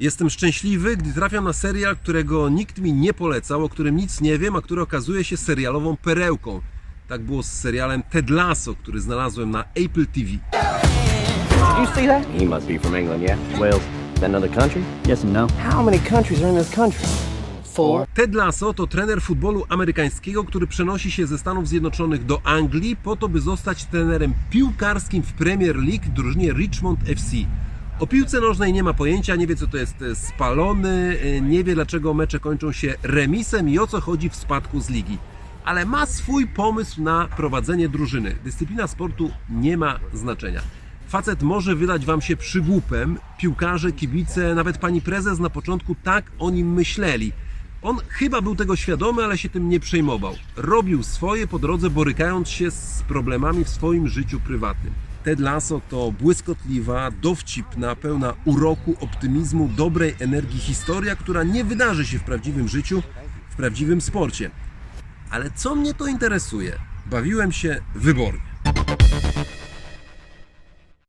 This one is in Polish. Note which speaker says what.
Speaker 1: Jestem szczęśliwy, gdy trafiam na serial, którego nikt mi nie polecał, o którym nic nie wiem, a który okazuje się serialową perełką. Tak było z serialem Ted Lasso, który znalazłem na Apple TV.
Speaker 2: Did you see that?
Speaker 3: He must be from England, yeah? Wales. That another country?
Speaker 2: Yes and no.
Speaker 3: How many countries are in this country? Four.
Speaker 1: Ted Lasso to trener futbolu amerykańskiego, który przenosi się ze Stanów Zjednoczonych do Anglii po to, by zostać trenerem piłkarskim w Premier League drużynie Richmond FC. O piłce nożnej nie ma pojęcia, nie wie co to jest e, spalony, e, nie wie dlaczego mecze kończą się remisem i o co chodzi w spadku z ligi. Ale ma swój pomysł na prowadzenie drużyny. Dyscyplina sportu nie ma znaczenia. Facet może wydać wam się przygłupem, piłkarze, kibice, nawet pani prezes na początku tak o nim myśleli. On chyba był tego świadomy, ale się tym nie przejmował. Robił swoje po drodze, borykając się z problemami w swoim życiu prywatnym. Ted Lasso to błyskotliwa, dowcipna, pełna uroku, optymizmu, dobrej energii historia, która nie wydarzy się w prawdziwym życiu, w prawdziwym sporcie. Ale co mnie to interesuje? Bawiłem się wybornie.